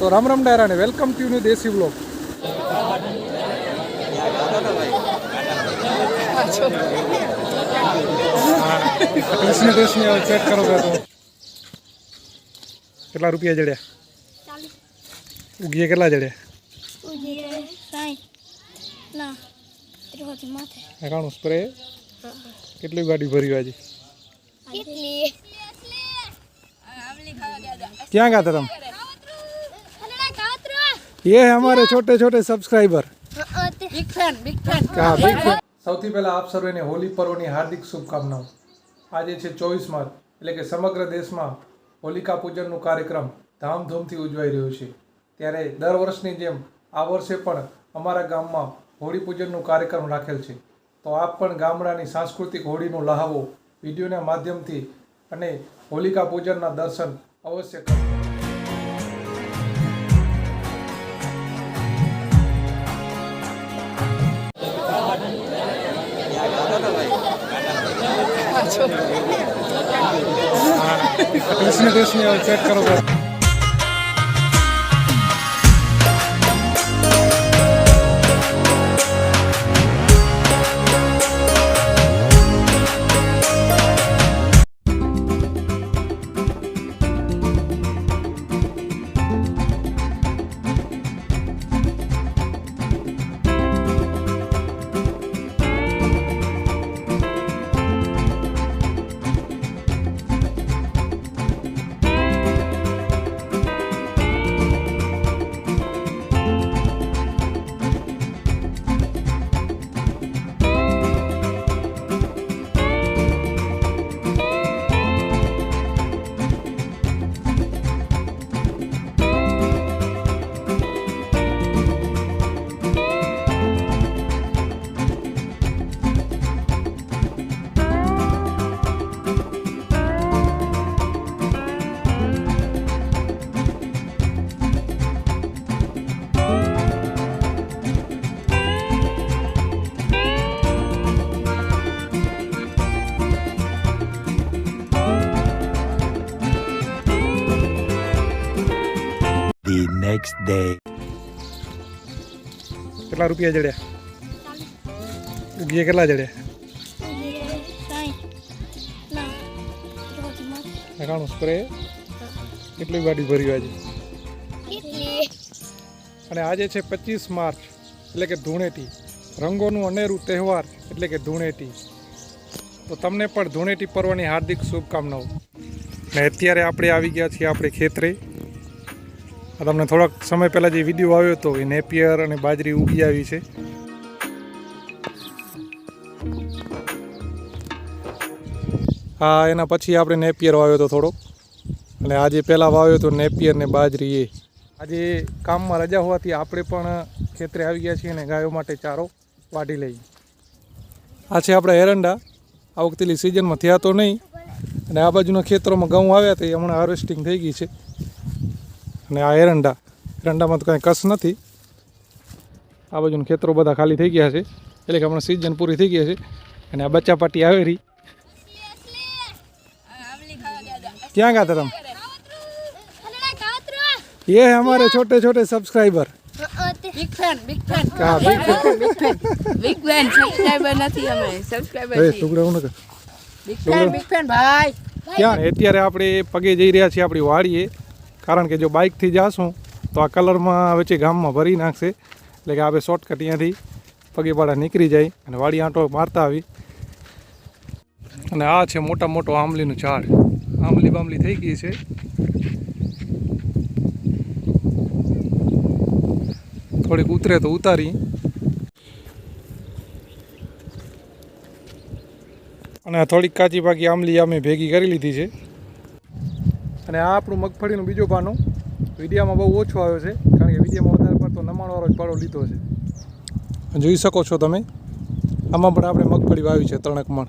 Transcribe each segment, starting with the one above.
તો રામ રામ ડાયરાને welcome to new દેશી બ્લોગ કૃષ્ણ કૃષ્ણ હવે ચેક કરો તો. કેટલા રૂપિયા જડ્યા? ઉગીએ કેટલા જડ્યા? એકાણું સ્પ્રે કેટલી ગાડી ભરી આજે? ક્યાં ગયા હતા તમે? ये हमारे छोटे छोटे subscriber big fan big fan હા big fan. સૌથી પહેલા આપ સર્વેને હોલી પર્વની હાર્દિક શુભકામનાઓ આજે છે ચોવીસ માર્ચ એટલે કે સમગ્ર દેશમાં હોલિકા પૂજનનું કાર્યક્રમ ધામધૂમથી ઉજવાઈ રહ્યો છે ત્યારે દર વર્ષની જેમ આ વર્ષે પણ અમારા ગામમાં હોળી પૂજનનું કાર્યક્રમ રાખેલ છે તો આપ પણ ગામડાની સાંસ્કૃતિક હોળીનો લહાવો વિડીયોના માધ્યમથી અને હોલિકા પૂજનના દર્શન અવશ્ય કરો કૃષ્ણ કૃષ્ણ હવે ચેક કરો. Next day. કેટલા રૂપિયા જડ્યા? ઘી કેટલા જડ્યા? એકાણું સ્પ્રે કેટલી ગાડી ભરી આજે? અને આજે છે પચીસ માર્ચ, એટલે કે ધૂણેટી. રંગોનું અનેરું તહેવાર, એટલે કે ધૂણેટી. તો તમને પણ ધૂણેટી પર્વની હાર્દિક શુભકામનાઓ. ને અત્યારે આપણે આવી ગયા છીએ આપણે ખેતરે. તમને થોડાક સમય પહેલાં જે વીડિયો આવ્યો હતો એ નેપિયર અને બાજરી ઉગી આવી છે. હા, એના પછી આપણે નેપિયર વાવ્યો હતો થોડો અને આજે પહેલાં વાવ્યો હતો નેપિયર ને બાજરી એ. આજે કામમાં રજા હોવાથી આપણે પણ ખેતરે આવી ગયા છીએ અને ગાયો માટે ચારો વાટી લઈએ. આ છે આપણા એરંડા. આ વખતેલી સિઝનમાં થયા તો નહીં. અને આ બાજુના ખેતરોમાં ઘઉં આવ્યા એ હમણાં હાર્વેસ્ટિંગ થઈ ગઈ છે. અને આ એરંડા એરંડામાં તો કાંઈ કસ નથી. આ બાજુના ખેતરો બધા ખાલી થઈ ગયા છે. એટલે કે હમણાં સિઝન પૂરી થઈ ગઈ છે. અને આ બચ્ચા પાટી આવે રહી. ક્યાં ગયા હતા તમે? એ અમારે છોટે છોટે સબસ્ક્રાઈબર બિગ ફેન અત્યારે આપણે પગે જઈ રહ્યા છીએ આપણી વાડીએ. કારણ કે જો બાઇકથી જાશું, તો આ કલરમાં વચ્ચે ગામમાં ભરી નાખશે, એટલે કે આપણે શોર્ટકટ અહીંયાથી પગીપાડા નીકળી જાય અને વાડી આંટો મારતા આવી. અને આ છે મોટા મોટો આંબલીનું ઝાડ. આંબલી બાંબલી થઈ ગઈ છે. થોડીક ઉતરે તો ઉતારી. અને આ થોડીક કાચી પાકી આંબલી અમે ભેગી કરી લીધી છે. અને આ આપણું મગફળીનું બીજો પાનું વિડીયામાં બહુ ઓછો આવ્યો છે, કારણ કે વિડીયામાં વધારે પડતો નમાણવાળો જ પાડો લીધો છે. જોઈ શકો છો તમે? આમાં પણ આપણે મગફળી વાવી છે, ત્રણેક મણ.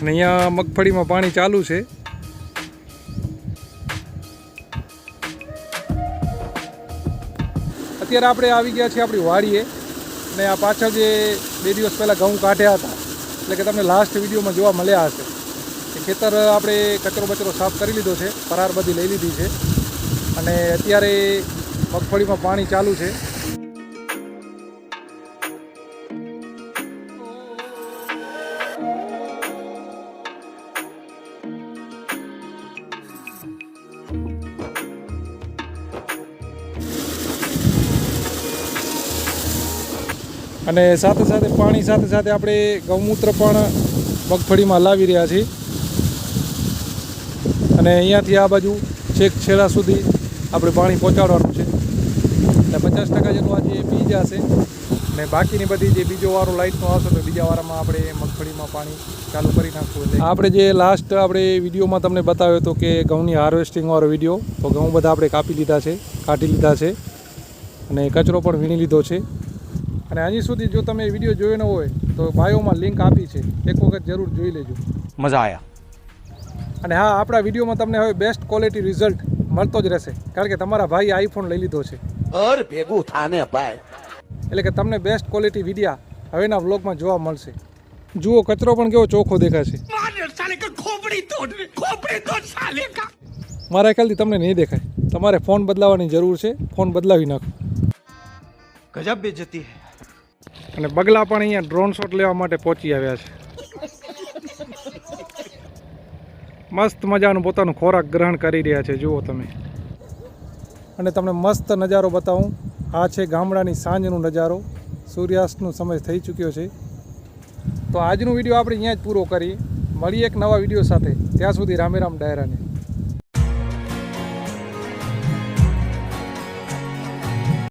અને અહીંયા મગફળીમાં પાણી ચાલુ છે. અત્યારે આપણે આવી ગયા છીએ આપણી વાડીએ. અને આ પાછળ જે બે દિવસ પહેલાં ઘઉં કાઢ્યા હતા, એટલે કે તમને લાસ્ટ વિડીયોમાં જોવા મળ્યા હશે. કે ખેતર આપણે કચરો બચરો સાફ કરી લીધો છે પરાર બધી લઈ લીધી છે. અને અત્યારે મગફળીમાં પાણી ચાલુ છે. અને સાથે સાથે પાણી, સાથે સાથે આપણે ગૌમૂત્ર પણ મગફળીમાં લાવી રહ્યા છીએ. અને અહીંયાથી આ બાજુ છેક છેડા સુધી આપણે પાણી પહોંચાડવાનું છે. અને પચાસ ટકા જેટલું આજે બીજ હશે અને બાકીની બધી જે બીજો વારો લાઇટનો આવશે, તો બીજા વારામાં આપણે મગફળીમાં પાણી ચાલુ કરી નાખવું એટલે આપણે જે લાસ્ટ આપણે વિડીયોમાં તમને બતાવ્યો હતો કે ઘઉંની હાર્વેસ્ટિંગવાળો વીડિયો, તો ઘઉં બધા આપણે કાપી લીધા છે, કાઢી લીધા છે. અને કચરો પણ વીણી લીધો છે. અને હજી સુધી જો તમે વીડિયો જોયો ન હોય તો બાયોમાં લિંક આપી છે. એક વખત જરૂર જોઈ લેજો. મજા આવ્યા અને હા આપણા વિડીયોમાં તમને હવે બેસ્ટ ક્વોલિટી રિઝલ્ટ મળતો જ રહેશે. કારણ કે તમારા ભાઈએ આઈફોન લઈ લીધો છે. અર ભેગું થાને ભાઈ. એટલે કે તમને બેસ્ટ ક્વોલિટી વિડિયા હવેના વ્લોગમાં જોવા મળશે. જુઓ કચરો પણ કેવો ચોખ્ખો દેખાય છે મારા ખ્યાલથી તમને નહીં દેખાય. તમારે ફોન બદલાવાની જરૂર છે. ફોન બદલાવી નાખો. ગજબ બેજતી હૈ. અને બગલા પણ અહીંયા ડ્રોન શોટ લેવા માટે પહોંચી આવ્યા છે. મસ્ત મજાનું પોતાનું ખોરાક ગ્રહણ કરી રહ્યા છે, જુઓ તમે. અને તમને મસ્ત નજારો બતાવું. આ છે ગામડાની સાંજનો નજારો. સૂર્યાસ્તનો સમય થઈ ચૂક્યો છે. તો આજનો વીડિયો આપણે અહીંયા જ પૂરો કરીએ. મળીએ એક નવા વીડિયો સાથે. ત્યાં સુધી રામે રામ ડાયરાને.